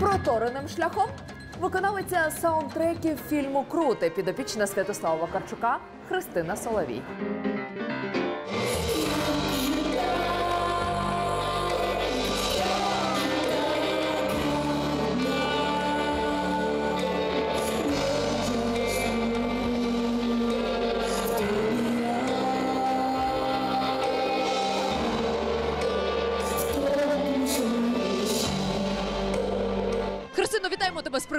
Протореним шляхом виконавиця саундтреків фільму Крути підопічна Святослава Вакарчука Христина Соловій.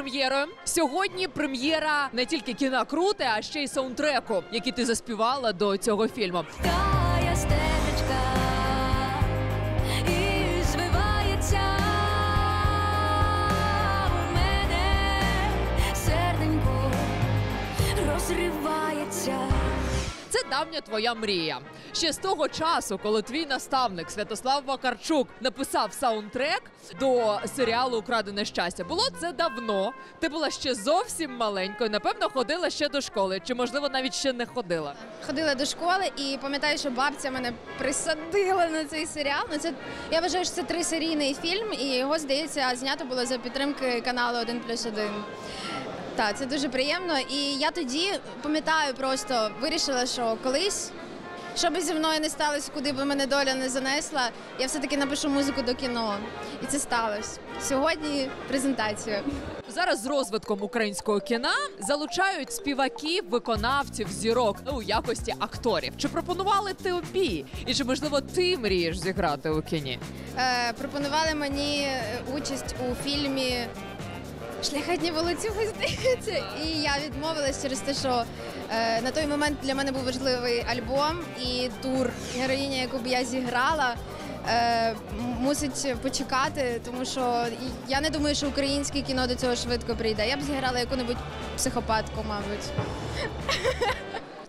Прем'єрою. Сьогодні прем'єра не тільки кіна круте, а ще й саундтреку, який ти заспівала до цього фільму. Давня твоя мрія. Ще з того часу, коли твій наставник Святослав Вакарчук написав саундтрек до серіалу Украдене щастя. Було це давно. Ти була ще зовсім маленькою. Напевно, ходила ще до школи, чи можливо навіть ще не ходила. ходила до школи і пам'ятаю, що бабця мене присадила на цей серіал. Ну це я вважаю, що це трисерійний фільм, і його здається знято було за підтримки каналу 1 плюс 1. Так, це дуже приємно. І я тоді пам'ятаю, просто вирішила, що колись. Що би зі мною не сталося, куди би мене доля не занесла, я все-таки напишу музику до кіно. І це сталося. Сьогодні презентація. Зараз з розвитком українського кіна залучають співаків, виконавців, зірок у якості акторів. Чи пропонували тобі? І чи можливо ти мрієш зіграти у кіні? Е, пропонували мені е, участь у фільмі Шляхетні цього здається, і я відмовилась через те, що е, на той момент для мене був важливий альбом і тур. Героїня, яку б я зіграла, е, мусить почекати, тому що я не думаю, що українське кіно до цього швидко прийде. Я б зіграла яку-небудь психопатку, мабуть.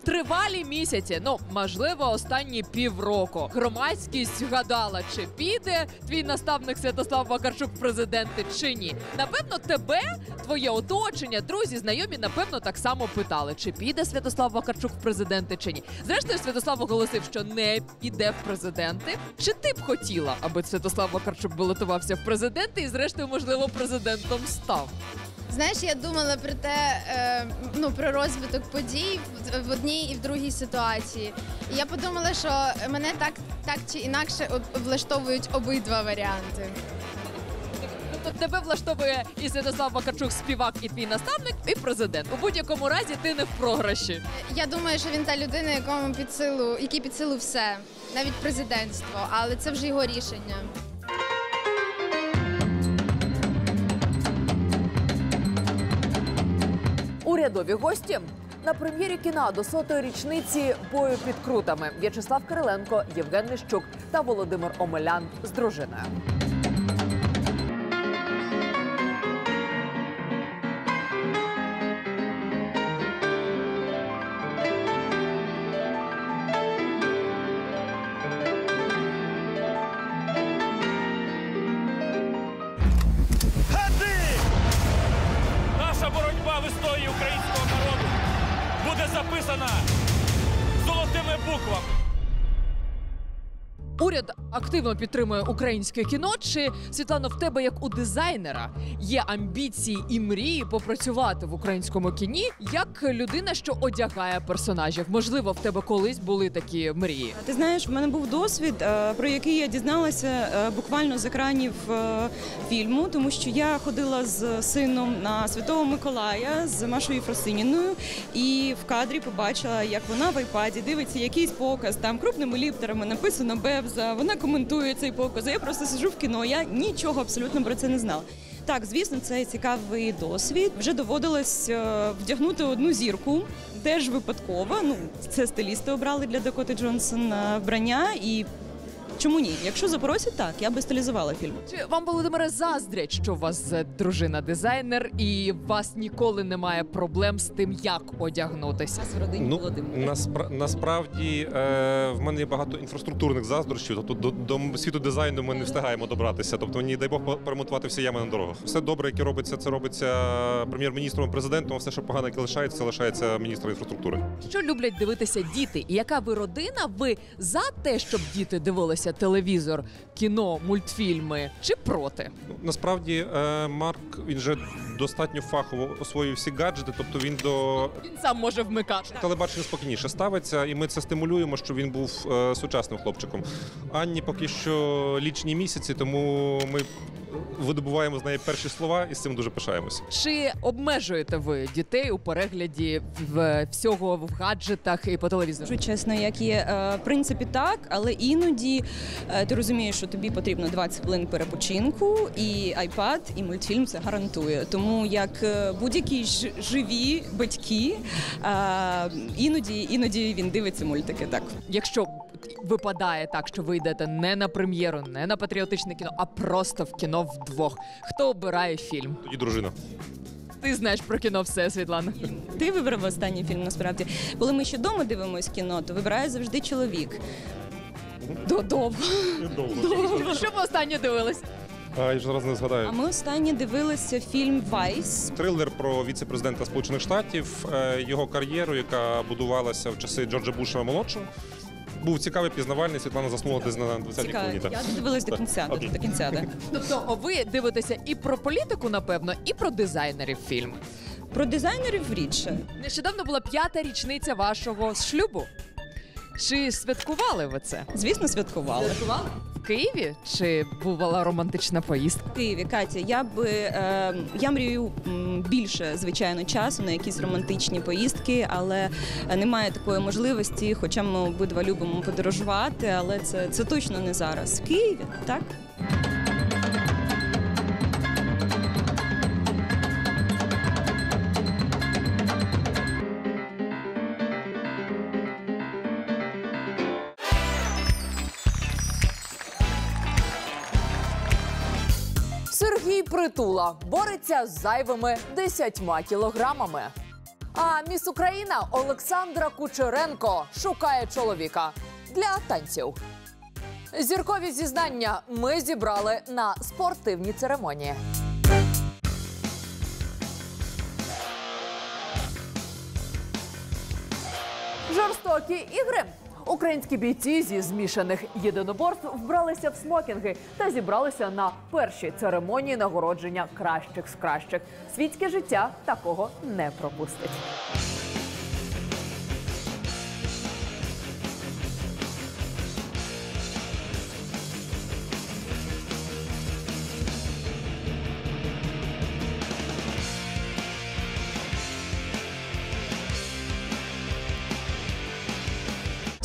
Тривалі місяці, ну можливо, останні півроку. Громадськість гадала, чи піде твій наставник Святослав Вакарчук президенти чи ні. Напевно, тебе, твоє оточення, друзі, знайомі, напевно, так само питали, чи піде Святослав Вакарчук в президенти чи ні. Зрештою, Святослав оголосив, що не піде в президенти. Чи ти б хотіла, аби Святослав Вакарчук балотувався в президенти і, зрештою, можливо, президентом став? Знаєш, я думала про те, е, ну про розвиток подій в, одній і в другій ситуації. І я подумала, що мене так, так чи інакше влаштовують обидва варіанти. Тобто тебе влаштовує і Святослав Вакарчук, співак, і твій наставник, і президент. У будь-якому разі ти не в програші. Я думаю, що він та людина, якому під силу, який під силу все, навіть президентство, але це вже його рішення. Урядові гості. На прем'єрі кіна до сотої річниці бою під крутами. В'ячеслав Кириленко, Євген Ліщук та Володимир Омелян з дружиною. Наша боротьба в історії народу буде записана золотими буквами. Уряд активно підтримує українське кіно. Чи Світлано, в тебе як у дизайнера є амбіції і мрії попрацювати в українському кіні як людина, що одягає персонажів? Можливо, в тебе колись були такі мрії. Ти знаєш, в мене був досвід, е, про який я дізналася е, буквально з екранів е, фільму, тому що я ходила з сином на Святого Миколая з Машою Фросиніною, і в кадрі побачила, як вона в айпаді дивиться якийсь показ, там крупними літерами написано Бевза. Вона коментує цей показ. а Я просто сижу в кіно. Я нічого абсолютно про це не знала. Так, звісно, це цікавий досвід. Вже доводилось е, вдягнути одну зірку, теж випадково. Ну, це стилісти обрали для Дакоти Джонсон е, вбрання. І чому ні? Якщо запросять, так, я би стилізувала фільм. Чи вам, Володимире, заздрять, що у вас е, дружина дизайнер, і у вас ніколи немає проблем з тим, як одягнутися? в родині Ну, наспра- насправді е, в мене є багато інфраструктурних заздрощів. Тобто до, до світу дизайну ми не встигаємо добратися. Тобто мені дай Бог перемонтувати всі ями на дорогах. Все добре, яке робиться, це робиться прем'єр-міністром, президентом. А все, що погане, яке лишається, лишається міністром інфраструктури. Що люблять дивитися діти? І яка ви родина? Ви за те, щоб діти дивилися дивитися телевізор, кіно, мультфільми чи проти? Ну, Насправді е, Марк він же достатньо фахово освоїв всі гаджети, тобто він до Він сам може вмикати. телебачення спокійніше ставиться, і ми це стимулюємо, щоб він був е, сучасним хлопчиком. Анні поки що лічні місяці, тому ми видобуваємо з неї перші слова і з цим дуже пишаємося. Чи обмежуєте ви дітей у перегляді в всього в гаджетах і по телевізору? Скажу чесно, як є е, в принципі так, але іноді е, ти розумієш, що тобі потрібно 20 хвилин перепочинку, і iPad, і мультфільм це гарантує. Тому як е, будь-які ж- живі батьки, е, іноді іноді він дивиться мультики. Так Якщо випадає так, що ви йдете не на прем'єру, не на патріотичне кіно, а просто в кіно вдвох. Хто обирає фільм? Тоді дружина. Ти знаєш про кіно все, Світлана. ти вибрав останній фільм. Насправді, коли ми ще вдома дивимося кіно, то вибирає завжди чоловік. Додому. Що ви останнє дивились? А, я ж зараз не А ми останні дивилися фільм Вайс. Трилер про віце-президента Сполучених Штатів, е, його кар'єру, яка будувалася в часи Джорджа Буша молодшого. Був цікавий, пізнавальний. Світлана заснула десь на 20-й Цікаво. хвилині. так. Я додивилась до кінця. До, Окей. до кінця, так. Тобто ви дивитеся і про політику, напевно, і про дизайнерів фільму. Про дизайнерів рідше. Нещодавно була п'ята річниця вашого шлюбу. Чи святкували ви це? Звісно, святкували. Святкували? В Києві? Чи бувала романтична поїздка? В Києві, Катя, я би е, я мрію м, більше, звичайно, часу на якісь романтичні поїздки, але немає такої можливості. Хоча ми обидва любимо подорожувати, але це, це точно не зараз. В Києві, так? Притула бореться з зайвими 10 кілограмами. А міс Україна Олександра Кучеренко шукає чоловіка для танців. Зіркові зізнання ми зібрали на спортивній церемонії. Жорстокі ігри. Українські бійці зі змішаних єдиноборств вбралися в смокінги та зібралися на першій церемонії нагородження кращих з кращих. Світське життя такого не пропустить.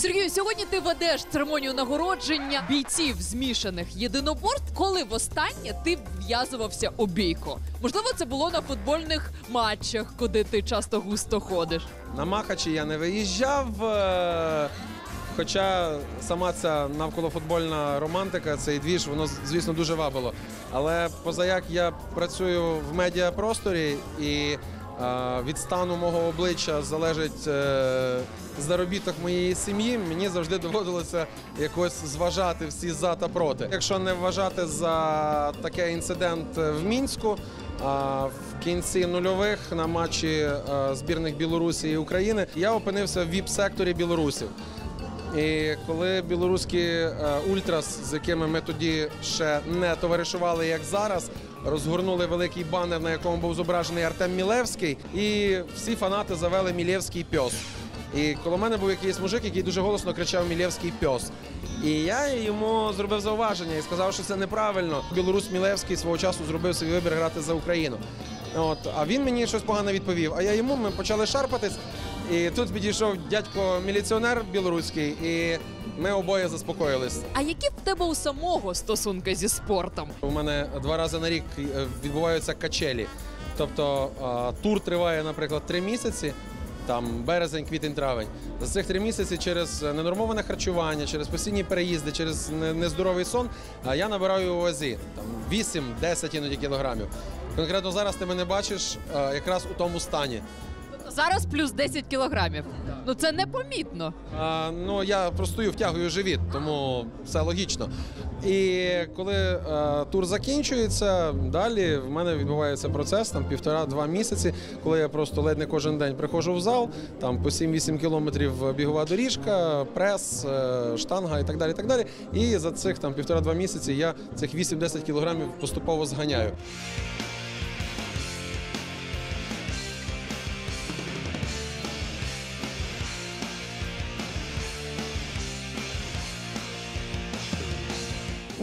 Сергію, сьогодні ти ведеш церемонію нагородження бійців змішаних єдиноборств. Коли востаннє ти вв'язувався у бійку? Можливо, це було на футбольних матчах, куди ти часто густо ходиш. На Махачі я не виїжджав. е, Хоча сама ця навколофутбольна романтика, цей двіж, воно звісно дуже вабило. Але позаяк я працюю в медіапросторі і від стану мого обличчя залежить е, заробіток моєї сім'ї, мені завжди доводилося якось зважати всі за та проти. Якщо не вважати за такий інцидент в Мінську, в кінці нульових на матчі е, збірних Білорусі і України я опинився в віп-секторі білорусів. І коли білоруські е, ультрас, з якими ми тоді ще не товаришували, як зараз, розгорнули великий банер, на якому був зображений Артем Мілевський, і всі фанати завели Мілєвський пьос. І коло мене був якийсь мужик, який дуже голосно кричав Мілєвський пьос. І я йому зробив зауваження і сказав, що це неправильно. Білорус Мілевський свого часу зробив свій вибір грати за Україну. От, а він мені щось погане відповів. А я йому ми почали шарпатись. І тут підійшов дядько міліціонер білоруський, і ми обоє заспокоїлись. А які в тебе у самого стосунки зі спортом? У мене два рази на рік е, відбуваються качелі. Тобто тур триває, наприклад, три місяці. Там березень, квітень, травень. За цих три місяці через ненормоване харчування, через постійні переїзди, через нездоровий сон я набираю у вазі там 8-10 іноді кілограмів. Конкретно зараз ти мене бачиш е, якраз у тому стані. Зараз плюс 10 кілограмів. Ну це непомітно. А, ну я простою втягую живіт, тому все логічно. І коли е, тур закінчується, далі в мене відбувається процес там півтора-два місяці, коли я просто ледь не кожен день приходжу в зал, там по 7-8 кілометрів бігова доріжка, прес, е, штанга і так далі. І так далі. І за цих там півтора-два місяці я цих 8-10 кілограмів поступово зганяю.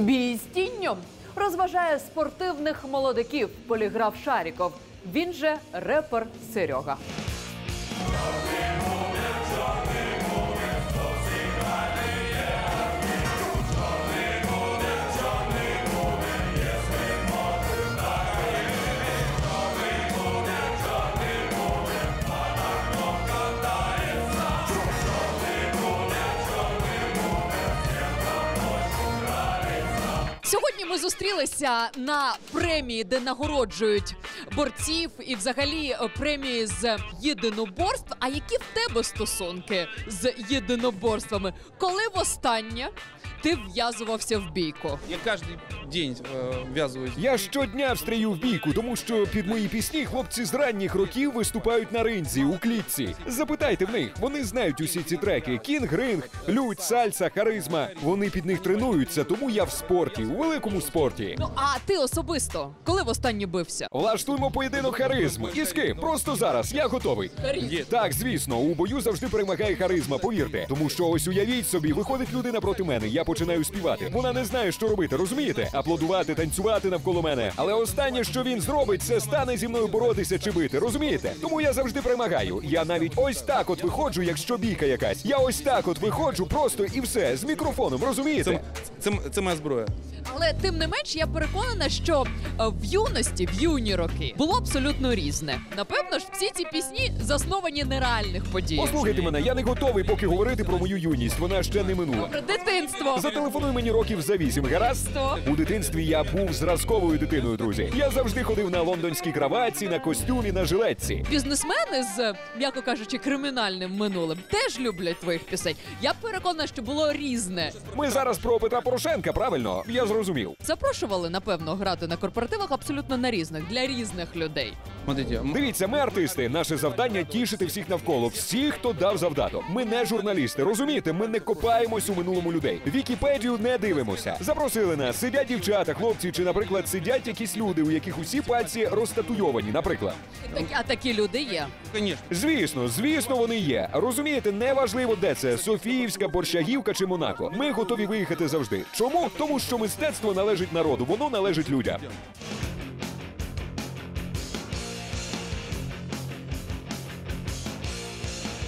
Бій з тінню розважає спортивних молодиків поліграф Шаріков. Він же репер Серега. Сьогодні ми зустрілися на премії, де нагороджують борців і взагалі е, премії з єдиноборств. А які в тебе стосунки з єдиноборствами? Коли востаннє ти вв'язувався в бійку? Я каждый день э, ввязываюсь. Я щодня встрію в бійку, тому що під мої пісні хлопці з ранніх років виступають на ринзі у клітці. Запитайте в них, вони знають усі ці треки: кінг, ринг, лють, сальса, харизма. Вони під них тренуються, тому я в спорті, у великому спорті. Ну а ти особисто коли востаннє бився? Влаштуємо поєдинок харизм. І з ким? Просто зараз. Я готовий. Так, звісно, у бою завжди перемагає харизма, повірте. Тому що ось уявіть собі, виходить людина проти мене. Я починаю співати. Вона не знає, що робити, розумієте? Аплодувати, танцювати навколо мене. Але останнє, що він зробить, це стане зі мною боротися чи бити. Розумієте? Тому я завжди перемагаю. Я навіть ось так от виходжу, якщо бійка якась. Я ось так от виходжу просто і все з мікрофоном. Розумієте? Це, це, моя зброя. Але тим не менш, я переконана, що е, в юності, в юні роки було абсолютно різне. Напевно ж, всі ці пісні засновані на реальних подіях. Послухайте мене, я не готовий поки говорити про мою юність. Вона ще не минула. Добре, дитинство. Зателефонуй мені років за вісім, гаразд? Сто. У дитинстві я був зразковою дитиною, друзі. Я завжди ходив на лондонській краватці, на костюмі, на жилетці. Бізнесмени з, м'яко кажучи, кримінальним минулим теж люблять твоїх пісень. Я переконана, що було різне. Ми зараз про Петра Порошенка, правильно? Я зрозумів. Запрошували, напевно, грати на корпоративах абсолютно на різних для різних людей. Дивіться, ми артисти. Наше завдання тішити всіх навколо, всіх, хто дав завдаток. Ми не журналісти, розумієте? Ми не копаємось у минулому людей. Вікіпедію не дивимося. Запросили нас. Сидять дівчата, хлопці, чи, наприклад, сидять якісь люди, у яких усі пальці розтатуйовані, наприклад. А такі люди є. Звісно, звісно, вони є. Розумієте, неважливо, де це Софіївська, Борщагівка чи Монако. Ми готові виїхати завжди. Чому? Тому що мистецтво належить народу, воно належить людям.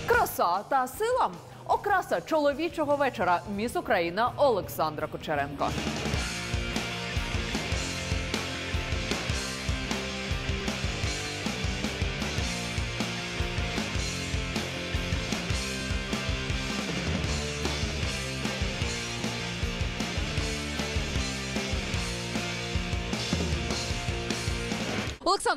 Краса та сила. Окраса чоловічого вечора. Міс Україна Олександра Кучеренко.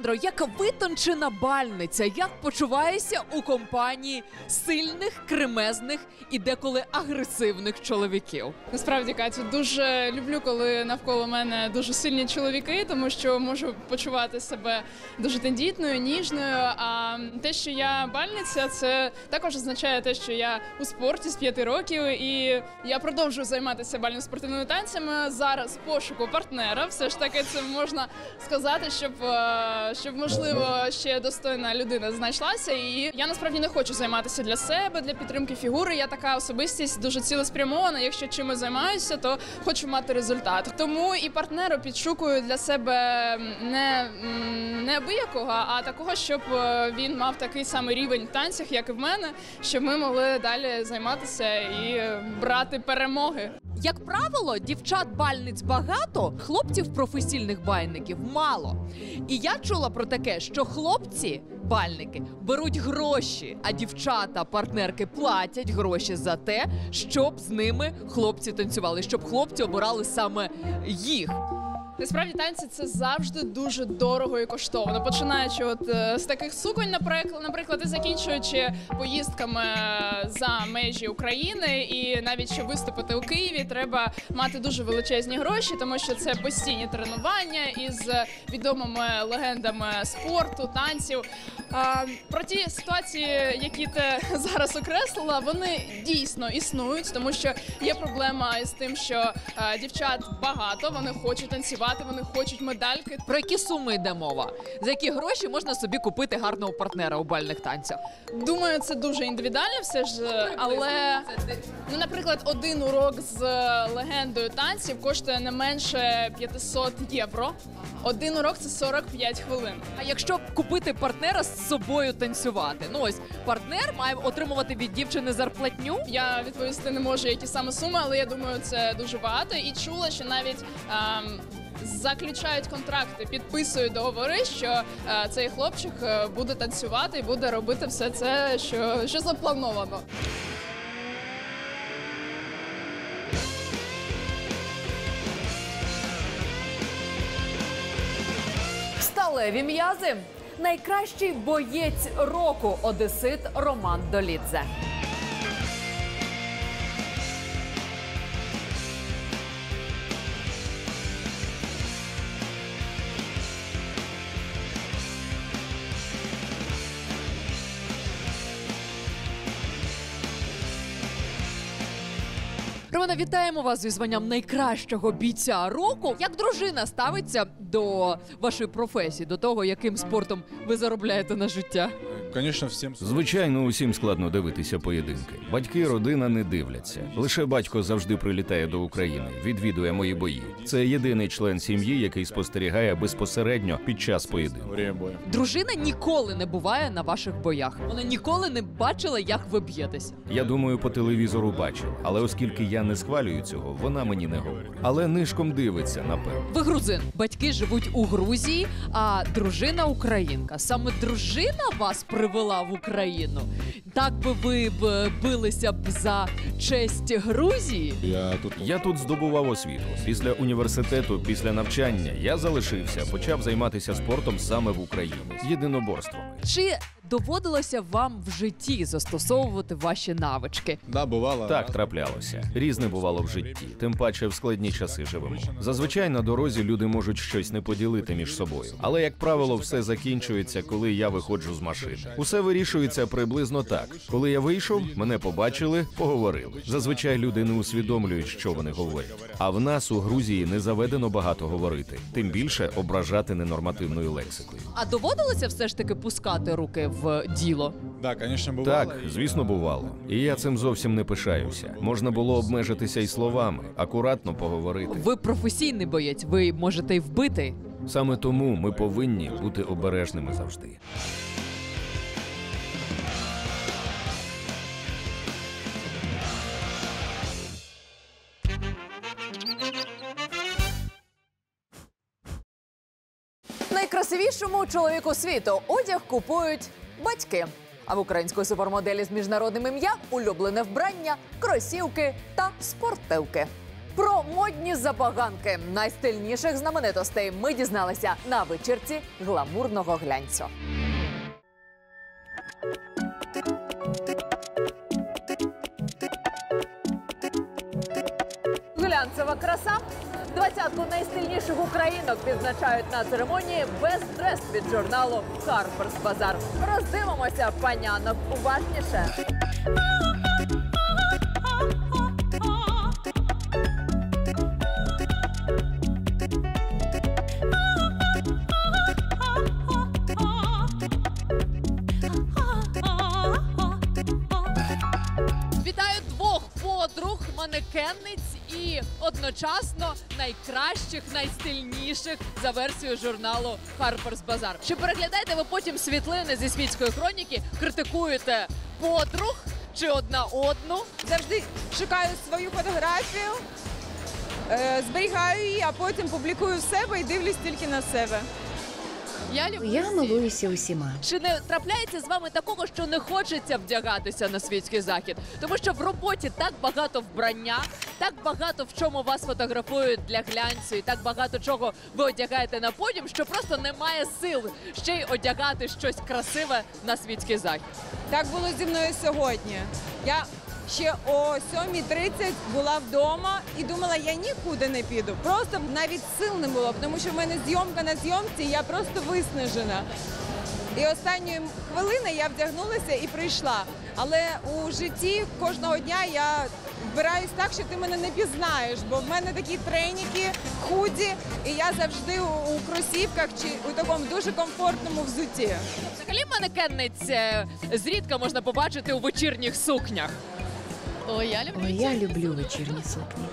Олександро, як витончена бальниця, як почуваєшся у компанії сильних, кремезних і деколи агресивних чоловіків? Насправді, Катю, дуже люблю, коли навколо мене дуже сильні чоловіки, тому що можу почувати себе дуже тендітною, ніжною. А те, що я бальниця, це також означає те, що я у спорті з п'яти років, і я продовжую займатися бально-спортивними танцями. Зараз пошуку партнера. Все ж таки, це можна сказати, щоб, е, щоб можливо ще достойна людина знайшлася. І я насправді не хочу займатися для себе, для підтримки фігури. Я така особистість дуже цілеспрямована. Якщо чимось займаюся, то хочу мати результат. Тому і партнеру підшукую для себе не, не абиякого, а такого, щоб е, він мав такий самий рівень в танцях, як і в мене, щоб ми могли далі займатися і брати перемоги. Як правило, дівчат бальниць багато, хлопців професійних бальників мало. І я чула про таке, що хлопці бальники беруть гроші, а дівчата, партнерки платять гроші за те, щоб з ними хлопці танцювали, щоб хлопці обирали саме їх. Насправді танці це завжди дуже дорого і коштовно. Починаючи от е, з таких суконь, наприклад, наприклад, і закінчуючи поїздками е, за межі України, і навіть щоб виступити у Києві, треба мати дуже величезні гроші, тому що це постійні тренування із відомими легендами спорту, танців. А, про ті ситуації, які ти зараз окреслила, вони дійсно існують, тому що є проблема із тим, що е, дівчат багато, вони хочуть танцювати, вони хочуть медальки. Про які суми йде мова? За які гроші можна собі купити гарного партнера у бальних танцях? Думаю, це дуже індивідуально, все ж, е, але ну, наприклад, один урок з е, легендою танців коштує не менше 500 євро. Один урок це 45 хвилин. А якщо купити партнера з собою танцювати? Ну ось партнер має отримувати від дівчини зарплатню. Я відповісти не можу, які саме суми, але я думаю, це дуже багато. І чула, що навіть ем, заключають контракти, підписують договори, що е, цей хлопчик е, буде танцювати і буде робити все це, що, що заплановано. Сталеві м'язи. Найкращий боєць року одесит Роман Долідзе. Романа, вітаємо вас зі званням найкращого бійця року. Як дружина ставиться до вашої професії, до того, яким спортом ви заробляєте на життя? Звичайно, усім складно дивитися поєдинки. Батьки, родина не дивляться. Лише батько завжди прилітає до України, відвідує мої бої. Це єдиний член сім'ї, який спостерігає безпосередньо під час поєдинку. Дружина ніколи не буває на ваших боях. Вона ніколи не бачила, як ви б'єтеся. Я думаю, по телевізору бачив, але оскільки я не схвалюю цього, вона мені не говорить. Але нишком дивиться, напевно. Ви грузин, батьки живуть у Грузії, а дружина українка. Саме дружина вас привела в Україну. Так би ви б билися б за честь Грузії. Я тут Я тут здобував освіту. Після університету, після навчання я залишився, почав займатися спортом саме в Україні єдиноборствами. Чи доводилося вам в житті застосовувати ваші навички? да, бувало. Так траплялося. Різне бувало в житті, тим паче в складні часи живемо. Зазвичай на дорозі люди можуть щось не поділити між собою. Але як правило, все закінчується, коли я виходжу з машини. Усе вирішується приблизно так. Коли я вийшов, мене побачили, поговорили. Зазвичай люди не усвідомлюють, що вони говорять. А в нас у Грузії не заведено багато говорити, тим більше ображати ненормативною лексикою. А доводилося все ж таки пускати руки в діло? Бувало. Так, звісно, бувало. І я цим зовсім не пишаюся. Можна було обмежитися й словами, акуратно поговорити. Ви професійний боєць, ви можете й вбити. Саме тому ми повинні бути обережними завжди. Найкрасивішому чоловіку світу одяг купують батьки. А в української супермоделі з міжнародним ім'ям улюблене вбрання, кросівки та спортивки. Про модні забаганки найстильніших знаменитостей ми дізналися на вечірці гламурного глянцю. Двадцятку найстильніших українок відзначають на церемонії Best Dressed від журналу Harper's Bazaar. Роздивимося панянок уважніше. Вітаю двох подруг, манекенниць і одночасно найкращих, найстильніших за версією журналу Harper's Bazaar. Чи переглядаєте ви потім світлини зі світської хроніки, критикуєте подруг чи одна одну? Завжди шукаю свою фотографію, е, зберігаю її, а потім публікую в себе і дивлюсь тільки на себе. Я люблю Я всіх. милуюся усіма. Чи не трапляється з вами такого, що не хочеться вдягатися на світський захід? Тому що в роботі так багато вбрання, так багато в чому вас фотографують для глянцю, і так багато чого ви одягаєте на подіум, що просто немає сил ще й одягати щось красиве на світський захід. Так було зі мною сьогодні. Я ще о 7.30 була вдома і думала, я нікуди не піду. Просто навіть сил не було, тому що в мене зйомка на зйомці, я просто виснажена. І останньої хвилини я вдягнулася і прийшла. Але у житті кожного дня я вбираюсь так, що ти мене не пізнаєш, бо в мене такі треніки, худі, і я завжди у, кросівках чи у такому дуже комфортному взутті. Взагалі манекенниць е, зрідка можна побачити у вечірніх сукнях. О, я люблю. Ой, я люблю вечірні сукні.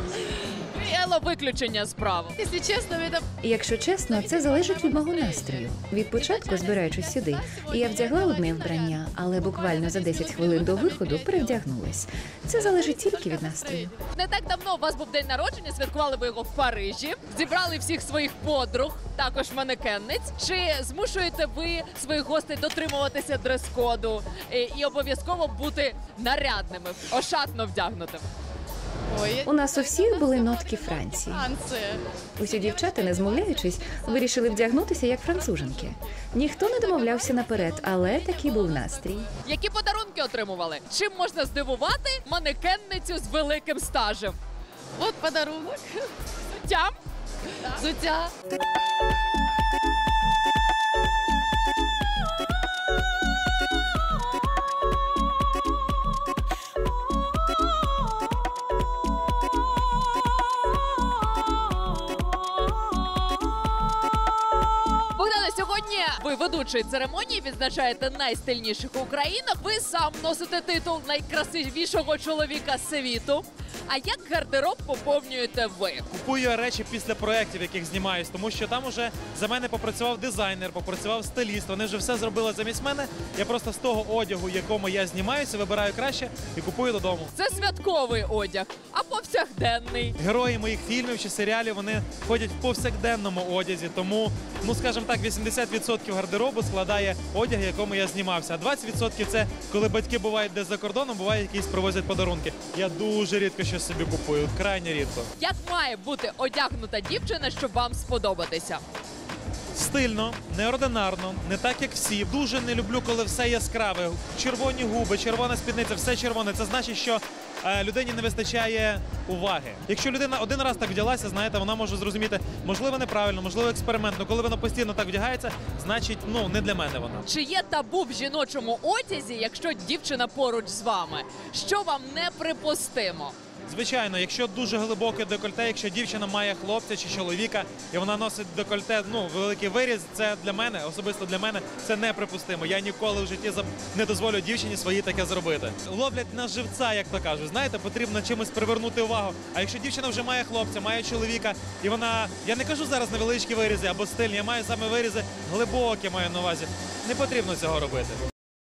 Ело виключення справи. Якщо чесно, від Якщо чесно, це залежить від мого настрою. Від початку, збираючись сюди, я вдягла одне вбрання, але буквально за 10 хвилин до виходу перевдягнулась. Це залежить тільки від настрою. Не так давно у вас був день народження, святкували ви його в Парижі, зібрали всіх своїх подруг, також манекенниць. Чи змушуєте ви своїх гостей дотримуватися дрес-коду е, і обов'язково бути нарядними, ошатно вдягнутими? У нас у всіх були нотки Франції. Усі дівчата, не змовляючись, вирішили вдягнутися як француженки. Ніхто не домовлявся наперед, але такий був настрій. Які подарунки отримували? Чим можна здивувати манекенницю з великим стажем? От подарунок. Взуттям? Взуття. Ведучий церемонії відзначаєте найстильніших українок. Ви сам носите титул найкрасивішого чоловіка світу. А як гардероб поповнюєте ви? Купую речі після проєктів, яких знімаюсь, тому що там уже за мене попрацював дизайнер, попрацював стиліст. Вони вже все зробили замість мене. Я просто з того одягу, якому я знімаюся, вибираю краще і купую додому. Це святковий одяг, а повсякденний. Герої моїх фільмів чи серіалів вони ходять в повсякденному одязі, тому ну скажімо так, 80% гардеробу складає одяг, якому я знімався. А 20% це коли батьки бувають десь за кордоном, буває якісь привозять подарунки. Я дуже рідко щось собі купую, крайне рідко. Як має бути одягнута дівчина, щоб вам сподобатися? Стильно, неординарно, не так як всі. Дуже не люблю, коли все яскраве. Червоні губи, червона спідниця, все червоне. Це значить, що е, людині не вистачає уваги. Якщо людина один раз так вдялася, знаєте, вона може зрозуміти, можливо, неправильно, можливо, експериментно. Коли вона постійно так вдягається, значить, ну не для мене вона. Чи є табу в жіночому одязі, якщо дівчина поруч з вами? Що вам неприпустимо? Звичайно, якщо дуже глибоке декольте, якщо дівчина має хлопця чи чоловіка, і вона носить декольте, ну великий виріз, це для мене, особисто для мене, це неприпустимо. Я ніколи в житті не дозволю дівчині своїй таке зробити. Ловлять на живця, як то кажуть. Знаєте, потрібно чимось привернути увагу. А якщо дівчина вже має хлопця, має чоловіка, і вона, я не кажу зараз невеличкі вирізи або стильні, я маю саме вирізи глибокі, маю на увазі. Не потрібно цього робити.